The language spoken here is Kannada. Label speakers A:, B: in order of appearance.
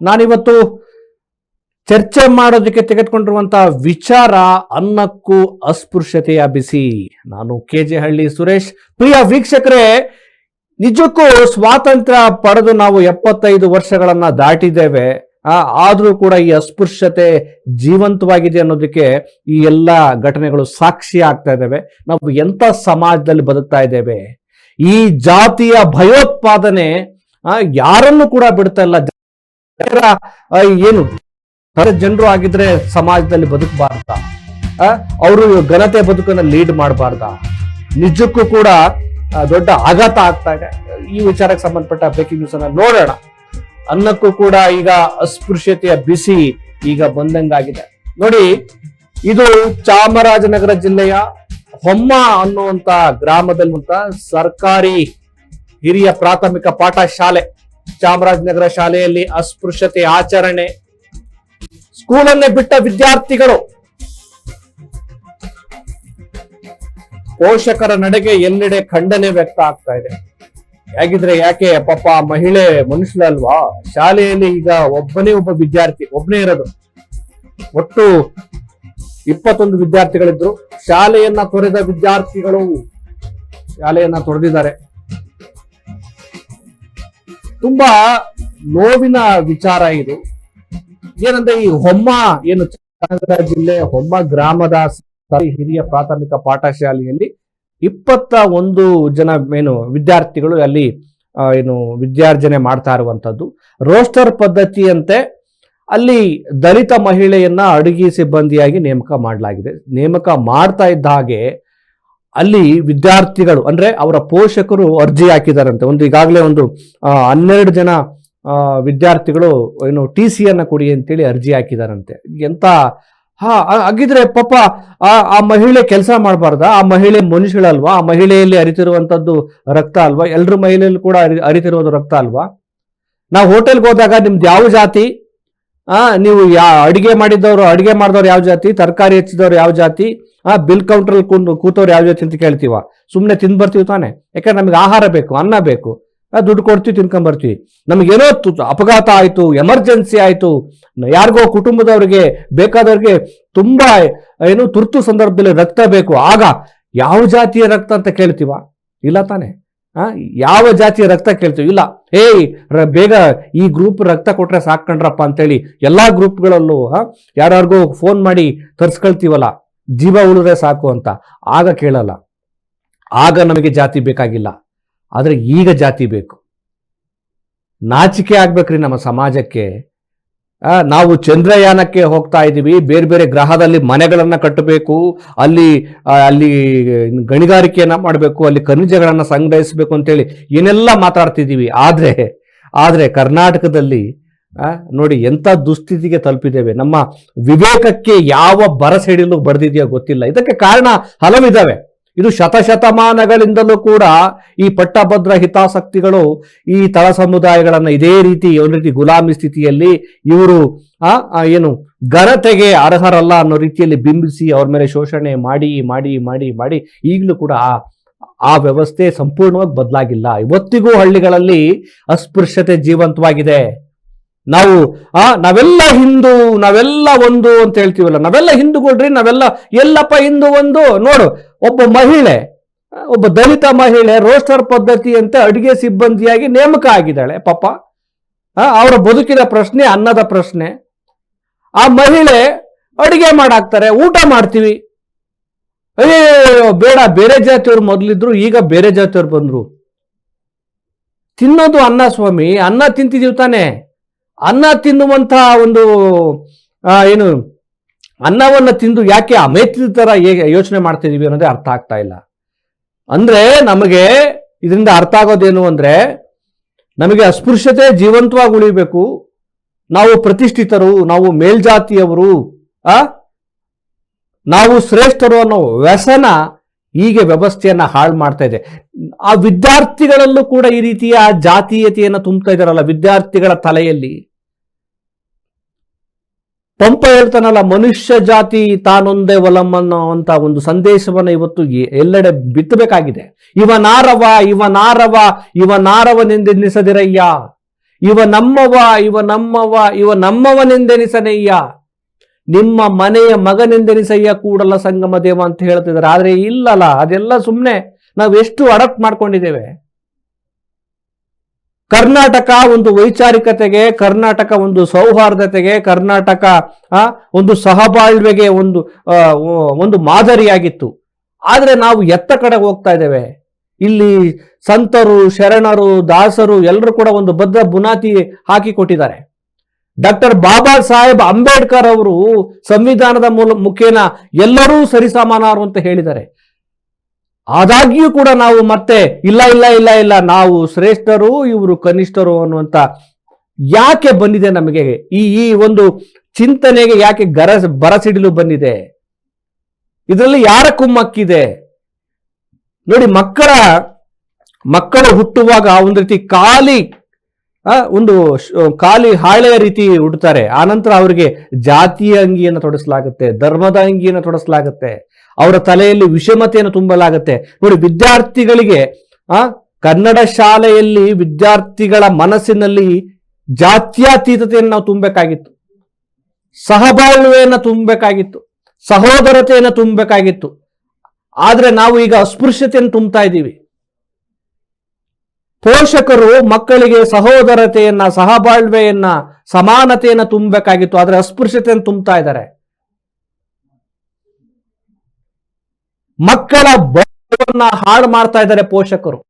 A: ನಾನಿವತ್ತು ಚರ್ಚೆ ಮಾಡೋದಕ್ಕೆ ತೆಗೆದುಕೊಂಡಿರುವಂತಹ ವಿಚಾರ ಅನ್ನಕ್ಕೂ ಅಸ್ಪೃಶ್ಯತೆಯ ಬಿಸಿ. ನಾನು ಕೆ ಜೆ ಹಳ್ಳಿ ಸುರೇಶ್. ಪ್ರಿಯ ವೀಕ್ಷಕರೇ, ನಿಜಕ್ಕೂ ಸ್ವಾತಂತ್ರ್ಯ ಪಡೆದು ನಾವು ಎಪ್ಪತ್ತೈದು ವರ್ಷಗಳನ್ನ ದಾಟಿದ್ದೇವೆ. ಆದ್ರೂ ಕೂಡ ಈ ಅಸ್ಪೃಶ್ಯತೆ ಜೀವಂತವಾಗಿದೆ ಅನ್ನೋದಕ್ಕೆ ಈ ಎಲ್ಲ ಘಟನೆಗಳು ಸಾಕ್ಷಿ ಆಗ್ತಾ ಇದ್ದಾವೆ. ನಾವು ಎಂತ ಸಮಾಜದಲ್ಲಿ ಬದುಕ್ತಾ ಇದ್ದೇವೆ? ಈ ಜಾತಿಯ ಭಯೋತ್ಪಾದನೆ ಯಾರನ್ನು ಕೂಡ ಬಿಡ್ತಾ ಇಲ್ಲ. ಏನು? ಜನರು ಆಗಿದ್ರೆ ಸಮಾಜದಲ್ಲಿ ಬದುಕಬಾರ್ದ. ಅವರು ಘನತೆ ಬದುಕನ್ನ ಲೀಡ್ ಮಾಡಬಾರ್ದ. ನಿಜಕ್ಕೂ ಕೂಡ ದೊಡ್ಡ ಆಘಾತ ಆಗ್ತಾ ಇದೆ. ಈ ವಿಚಾರಕ್ಕೆ ಸಂಬಂಧಪಟ್ಟ ಬ್ರೇಕಿಂಗ್ ನ್ಯೂಸ್ ಅನ್ನ ನೋಡೋಣ. ಅನ್ನಕ್ಕೂ ಕೂಡ ಈಗ ಅಸ್ಪೃಶ್ಯತೆಯ ಬಿಸಿ ಈಗ ಬಂದಂಗಾಗಿದೆ. ನೋಡಿ, ಇದು ಚಾಮರಾಜನಗರ ಜಿಲ್ಲೆಯ ಹೊಮ್ಮ ಅನ್ನುವಂತ ಗ್ರಾಮದಲ್ಲಿರುವಂತ ಸರ್ಕಾರಿ ಹಿರಿಯ ಪ್ರಾಥಮಿಕ ಪಾಠ ಶಾಲೆ ಚಾಮರಾಜನಗರ ಶಾಲೆಯಲ್ಲಿ ಅಸ್ಪೃಶ್ಯತೆ ಆಚರಣೆ. ಸ್ಕೂಲನ್ನೇ ಬಿಟ್ಟ ವಿದ್ಯಾರ್ಥಿಗಳು. ಪೋಷಕರ ನಡೆಗೆ ಎಲ್ಲೆಡೆ ಖಂಡನೆ ವ್ಯಕ್ತ ಆಗ್ತಾ ಇದೆ. ಹೇಗಿದ್ರೆ ಯಾಕೆ ಪಾಪ ಮಹಿಳೆ ಮನುಷ್ಯರಲ್ವಾ ಶಾಲೆಯಲ್ಲಿ ಈಗ ಒಬ್ಬನೇ ಒಬ್ಬ ವಿದ್ಯಾರ್ಥಿ ಒಬ್ಬನೇ ಇರೋದು. ಒಟ್ಟು ಇಪ್ಪತ್ತೊಂದು ವಿದ್ಯಾರ್ಥಿಗಳಿದ್ರು. ಶಾಲೆಯನ್ನ ತೊರೆದ ವಿದ್ಯಾರ್ಥಿಗಳು ಶಾಲೆಯನ್ನ ತೊರೆದಿದ್ದಾರೆ. ತುಂಬಾ ನೋವಿನ ವಿಚಾರ ಇದು. ಏನಂದ್ರೆ ಈ ಹೊಮ್ಮ ಏನು ಚಾಮರಾಜನಗರ ಜಿಲ್ಲೆ, ಹೊಮ್ಮ ಗ್ರಾಮದ ಹಿರಿಯ ಪ್ರಾಥಮಿಕ ಪಾಠಶಾಲೆಯಲ್ಲಿ ಇಪ್ಪತ್ತ ಒಂದು ಜನ ಏನು ವಿದ್ಯಾರ್ಥಿಗಳು ಅಲ್ಲಿ ಏನು ವಿದ್ಯಾರ್ಜನೆ ಮಾಡ್ತಾ ಇರುವಂಥದ್ದು. ರೋಸ್ಟರ್ ಪದ್ಧತಿಯಂತೆ ಅಲ್ಲಿ ದಲಿತ ಮಹಿಳೆಯನ್ನ ಅಡುಗೆ ಸಿಬ್ಬಂದಿಯಾಗಿ ನೇಮಕ ಮಾಡಲಾಗಿದೆ. ನೇಮಕ ಮಾಡ್ತಾ ಇದ್ದ ಹಾಗೆ ಅಲ್ಲಿ ವಿದ್ಯಾರ್ಥಿಗಳು, ಅಂದ್ರೆ ಅವರ ಪೋಷಕರು ಅರ್ಜಿ ಹಾಕಿದಾರಂತೆ. ಒಂದು ಈಗಾಗಲೇ ಒಂದು ಹನ್ನೆರಡು ಜನ ವಿದ್ಯಾರ್ಥಿಗಳು ಏನು ಟಿ ಸಿಯನ್ನು ಕೊಡಿ ಅಂತೇಳಿ ಅರ್ಜಿ ಹಾಕಿದಾರಂತೆ. ಎಂತ, ಹಾ ಹಾಗಿದ್ರೆ ಪಾಪ, ಆ ಆ ಮಹಿಳೆ ಕೆಲಸ ಮಾಡಬಾರ್ದ? ಆ ಮಹಿಳೆ ಮನುಷ್ಯಳಲ್ವಾ? ಆ ಮಹಿಳೆಯಲ್ಲಿ ಅರಿತಿರುವಂತದ್ದು ರಕ್ತ ಅಲ್ವಾ? ಎಲ್ಲರೂ ಮಹಿಳೆಯಲ್ಲೂ ಕೂಡ ಅರಿ ಅರಿತಿರೋದು ರಕ್ತ ಅಲ್ವಾ? ನಾವು ಹೋಟೆಲ್ಗೆ ಹೋದಾಗ ನಿಮ್ದು ಯಾವ ಜಾತಿ? ಆ, ನೀವು ಯಾ, ಅಡಿಗೆ ಮಾಡಿದವರು ಅಡಿಗೆ ಮಾಡಿದವ್ರು ಯಾವ ಜಾತಿ, ತರಕಾರಿ ಹೆಚ್ಚಿದವ್ರು ಯಾವ ಜಾತಿ, ಆ ಬಿಲ್ ಕೌಂಟ್ರಲ್ಲಿ ಕುಂದು ಕೂತವ್ರು ಯಾವ ಜಾತಿ ಅಂತ ಕೇಳ್ತೀವ? ಸುಮ್ಮನೆ ತಿಂದು ಬರ್ತೀವಿ ತಾನೆ. ಯಾಕಂದ್ರೆ ನಮಗೆ ಆಹಾರ ಬೇಕು, ಅನ್ನ ಬೇಕು. ದುಡ್ಡು ಕೊಡ್ತೀವಿ ತಿನ್ಕೊಂಬರ್ತೀವಿ ತು- ಅಪಘಾತ ಆಯ್ತು ಎಮರ್ಜೆನ್ಸಿ ಆಯ್ತು, ಯಾರಿಗೋ ಕುಟುಂಬದವ್ರಿಗೆ ಬೇಕಾದವ್ರಿಗೆ ತುಂಬಾ, ಏನು ತುರ್ತು ಸಂದರ್ಭದಲ್ಲಿ ರಕ್ತ ಬೇಕು. ಆಗ ಯಾವ ಜಾತಿಯ ರಕ್ತ ಅಂತ ಕೇಳ್ತೀವ? ಇಲ್ಲ ತಾನೆ. ಯಾವ ಜಾತಿಯ ರಕ್ತ ಕೇಳ್ತೀವಿ? ಇಲ್ಲ. ಏಯ್ ಬೇಗ ಈ ಗ್ರೂಪ್ ರಕ್ತ ಕೊಟ್ರೆ ಅಂತ ಅಂತೇಳಿ ಎಲ್ಲಾ ಗ್ರೂಪ್ಗಳಲ್ಲೂ ಯಾರ್ಯಾರಿಗೂ ಫೋನ್ ಮಾಡಿ ತರ್ಸ್ಕೊಳ್ತೀವಲ್ಲ, ಜೀವ ಉಳಿದ್ರೆ ಸಾಕು ಅಂತ. ಆಗ ಕೇಳಲ್ಲ. ಆಗ ನಮಗೆ ಜಾತಿ ಬೇಕಾಗಿಲ್ಲ. ಆದ್ರೆ ಈಗ ಜಾತಿ ಬೇಕು. ನಾಚಿಕೆ ಆಗ್ಬೇಕ್ರಿ ನಮ್ಮ ಸಮಾಜಕ್ಕೆ. ನಾವು ಚಂದ್ರಯಾನಕ್ಕೆ ಹೋಗ್ತಾ ಇದ್ದೀವಿ. ಬೇರೆ ಬೇರೆ ಗ್ರಹದಲ್ಲಿ ಮನೆಗಳನ್ನು ಕಟ್ಟಬೇಕು. ಅಲ್ಲಿ ಅಲ್ಲಿ ಗಣಿಗಾರಿಕೆಯನ್ನು ಮಾಡಬೇಕು. ಅಲ್ಲಿ ಖನಿಜಗಳನ್ನು ಸಂಗ್ರಹಿಸಬೇಕು ಅಂತೇಳಿ ಏನೆಲ್ಲ ಮಾತಾಡ್ತಿದ್ದೀವಿ. ಆದರೆ ಆದರೆ ಕರ್ನಾಟಕದಲ್ಲಿ ನೋಡಿ ಎಂಥ ದುಸ್ಥಿತಿಗೆ ತಲುಪಿದ್ದೇವೆ. ನಮ್ಮ ವಿವೇಕಕ್ಕೆ ಯಾವ ಬರಸೆಡಿಲು ಬಡ್ದಿದೆಯೋ ಗೊತ್ತಿಲ್ಲ. ಇದಕ್ಕೆ ಕಾರಣ ಹಲವಿದಾವೆ ಇದು ಶತಶತಮಾನಗಳಿಂದಲೂ ಕೂಡ ಈ ಪಟ್ಟಭದ್ರ ಹಿತಾಸಕ್ತಿಗಳು ಈ ತಳ ಸಮುದಾಯಗಳನ್ನು ಇದೇ ರೀತಿ, ಒಂದು ರೀತಿ ಗುಲಾಮಿ ಸ್ಥಿತಿಯಲ್ಲಿ ಇವರು ಏನು ಘನತೆಗೆ ಅರ್ಹರಲ್ಲ ಅನ್ನೋ ರೀತಿಯಲ್ಲಿ ಬಿಂಬಿಸಿ ಅವ್ರ ಮೇಲೆ ಶೋಷಣೆ ಮಾಡಿ ಮಾಡಿ ಮಾಡಿ ಮಾಡಿ ಈಗಲೂ ಕೂಡ ಆ ವ್ಯವಸ್ಥೆ ಸಂಪೂರ್ಣವಾಗಿ ಬದಲಾಗಿಲ್ಲ. ಇವತ್ತಿಗೂ ಹಳ್ಳಿಗಳಲ್ಲಿ ಅಸ್ಪೃಶ್ಯತೆ ಜೀವಂತವಾಗಿದೆ. ನಾವು, ಆ, ನಾವೆಲ್ಲ ಹಿಂದೂ, ನಾವೆಲ್ಲ ಒಂದು ಅಂತ ಹೇಳ್ತೀವಲ್ಲ, ನಾವೆಲ್ಲ ಹಿಂದೂಗಳ್ರಿ, ನಾವೆಲ್ಲ ಎಲ್ಲಪ್ಪ ಹಿಂದೂ ಒಂದು, ನೋಡು ಒಬ್ಬ ಮಹಿಳೆ, ಒಬ್ಬ ದಲಿತ ಮಹಿಳೆ ರೋಸ್ಟರ್ ಪದ್ಧತಿಯಂತೆ ಅಡುಗೆ ಸಿಬ್ಬಂದಿಯಾಗಿ ನೇಮಕ ಆಗಿದ್ದಾಳೆ. ಪಾಪ ಅವರ ಬದುಕಿನ ಪ್ರಶ್ನೆ ಅನ್ನದ ಪ್ರಶ್ನೆ. ಆ ಮಹಿಳೆ ಅಡುಗೆ ಮಾಡಾಕ್ತಾರೆ, ಊಟ ಮಾಡ್ತೀವಿ. ಅಯ್ಯೋ ಬೇಡ, ಬೇರೆ ಜಾತಿಯವ್ರು ಮೊದಲಿದ್ರು, ಈಗ ಬೇರೆ ಜಾತಿಯವ್ರು ಬಂದ್ರು. ತಿನ್ನೋದು ಅನ್ನ ಸ್ವಾಮಿ, ಅನ್ನ ತಿಂತಿದೀವಿ ತಾನೆ. ಅನ್ನ ತಿನ್ನುವಂತಹ ಒಂದು ಏನು ಅನ್ನವನ್ನ ತಿಂದು ಯಾಕೆ ಅಮೇತಿ ತರ ಯೋಚನೆ ಮಾಡ್ತಿದೀವಿ ಅನ್ನೋದೇ ಅರ್ಥ ಆಗ್ತಾ ಇಲ್ಲ. ಅಂದ್ರೆ ನಮಗೆ ಇದರಿಂದ ಅರ್ಥ ಆಗೋದೇನು ಅಂದ್ರೆ ನಮಗೆ ಅಸ್ಪೃಶ್ಯತೆ ಜೀವಂತವಾಗಿ ಉಳಿಬೇಕು. ನಾವು ಪ್ರತಿಷ್ಠಿತರು, ನಾವು ಮೇಲ್ಜಾತಿಯವರು, ಆ? ನಾವು ಶ್ರೇಷ್ಠರು ಅನ್ನೋ ವ್ಯಸನ ಹೀಗೆ ವ್ಯವಸ್ಥೆಯನ್ನ ಹಾಳು ಮಾಡ್ತಾ ಇದೆ. ಆ ವಿದ್ಯಾರ್ಥಿಗಳಲ್ಲೂ ಕೂಡ ಈ ರೀತಿಯ ಜಾತೀಯತೆಯನ್ನು ತುಂಬ್ತಾ ಇದ್ದಾರಲ್ಲ ವಿದ್ಯಾರ್ಥಿಗಳ ತಲೆಯಲ್ಲಿ. ಪಂಪ ಹೇಳ್ತಾನಲ್ಲ, ಮನುಷ್ಯ ಜಾತಿ ತಾನೊಂದೇ ಒಲಂ ಅಂತ ಒಂದು ಸಂದೇಶವನ್ನ ಇವತ್ತು ಎಲ್ಲೆಡೆ ಬಿತ್ತಬೇಕಾಗಿದೆ. ಇವನಾರವ ಇವನಾರವ ಇವನಾರವನೆಂದೆನಿಸದಿರಯ್ಯ ಇವ ನಮ್ಮವ ಇವ ನಮ್ಮವ, ಇವ ನಮ್ಮವನೆಂದೆನಿಸನಯ್ಯ. ನಿಮ್ಮ ಮನೆಯ ಮಗನೆಂದೆನಿಸಯ್ಯ ಕೂಡಲ್ಲ ಸಂಗಮ ದೇವ ಅಂತ ಹೇಳ್ತಿದ್ದಾರೆ. ಆದ್ರೆ ಇಲ್ಲಲ್ಲ, ಅದೆಲ್ಲ ಸುಮ್ಮನೆ ನಾವು ಎಷ್ಟು ಅಡಪ್ಟ್ ಮಾಡ್ಕೊಂಡಿದ್ದೇವೆ. ಕರ್ನಾಟಕ ಒಂದು ವೈಚಾರಿಕತೆಗೆ, ಕರ್ನಾಟಕ ಒಂದು ಸೌಹಾರ್ದತೆಗೆ, ಕರ್ನಾಟಕ ಒಂದು ಸಹಬಾಳ್ವೆಗೆ ಒಂದು ಒಂದು ಮಾದರಿಯಾಗಿತ್ತು. ಆದರೆ ನಾವು ಎತ್ತ ಕಡೆ ಹೋಗ್ತಾ ಇದ್ದೇವೆ. ಇಲ್ಲಿ ಸಂತರು, ಶರಣರು, ದಾಸರು ಎಲ್ಲರೂ ಕೂಡ ಒಂದು ಬದ್ಧ ಬುನಾತಿ ಹಾಕಿ ಕೊಟ್ಟಿದ್ದಾರೆ ಡಾಕ್ಟರ್ ಬಾಬಾ ಸಾಹೇಬ್ ಅಂಬೇಡ್ಕರ್ ಅವರು ಸಂವಿಧಾನದ ಮೂಲ ಮುಖೇನ ಎಲ್ಲರೂ ಸರಿಸಮಾನರು ಅಂತ ಹೇಳಿದ್ದಾರೆ. ಆದಾಗ್ಯೂ ಕೂಡ ನಾವು ಮತ್ತೆ ಇಲ್ಲ ಇಲ್ಲ ಇಲ್ಲ ಇಲ್ಲ, ನಾವು ಶ್ರೇಷ್ಠರು, ಇವರು ಕನಿಷ್ಠರು ಅನ್ನುವಂತ ಯಾಕೆ ಬಂದಿದೆ ನಮಗೆ? ಈ ಈ ಒಂದು ಚಿಂತನೆಗೆ ಯಾಕೆ ಗರ, ಬರಸಿಡಿಲು ಬಂದಿದೆ? ಇದರಲ್ಲಿ ಯಾರ ಕುಮ್ಮಕ್ಕಿದೆ? ನೋಡಿ ಮಕ್ಕಳ, ಮಕ್ಕಳು ಹುಟ್ಟುವಾಗ ಒಂದು ರೀತಿ ಖಾಲಿ ಒಂದು ಖಾಲಿ ಹಾಳೆಯ ರೀತಿ ಹುಡ್ತಾರೆ ಆನಂತರ ಅವರಿಗೆ ಜಾತಿಯ ಅಂಗಿಯನ್ನು ತೊಡಸಲಾಗುತ್ತೆ, ಧರ್ಮದ ಅಂಗಿಯನ್ನು ತೊಡಸಲಾಗುತ್ತೆ. ಅವರ ತಲೆಯಲ್ಲಿ ವಿಷಮತೆಯನ್ನು ತುಂಬಲಾಗುತ್ತೆ. ನೋಡಿ, ವಿದ್ಯಾರ್ಥಿಗಳಿಗೆ, ಆ, ಕನ್ನಡ ಶಾಲೆಯಲ್ಲಿ ವಿದ್ಯಾರ್ಥಿಗಳ ಮನಸ್ಸಿನಲ್ಲಿ ಜಾತ್ಯಾತೀತತೆಯನ್ನು ನಾವು ತುಂಬಬೇಕಾಗಿತ್ತು. ಸಹಬಾಳ್ವೆಯನ್ನು ತುಂಬಬೇಕಾಗಿತ್ತು. ಸಹೋದರತೆಯನ್ನು ತುಂಬಬೇಕಾಗಿತ್ತು. ಆದ್ರೆ ನಾವು ಈಗ ಅಸ್ಪೃಶ್ಯತೆಯನ್ನು ತುಂಬ್ತಾ ಇದ್ದೀವಿ. ಪೋಷಕರು ಮಕ್ಕಳಿಗೆ ಸಹೋದರತೆಯನ್ನ, ಸಹಬಾಳ್ವೆಯನ್ನ, ಸಮಾನತೆಯನ್ನ ತುಂಬಬೇಕಾಗಿತ್ತು. ಆದ್ರೆ ಅಸ್ಪೃಶ್ಯತೆಯನ್ನು ತುಂಬ್ತಾ ಇದ್ದಾರೆ. ಮಕ್ಕಳ ಬದುಕನ್ನ ಹಾಳು ಮಾಡ್ತಾ ಇದ್ದಾರೆ ಪೋಷಕರು.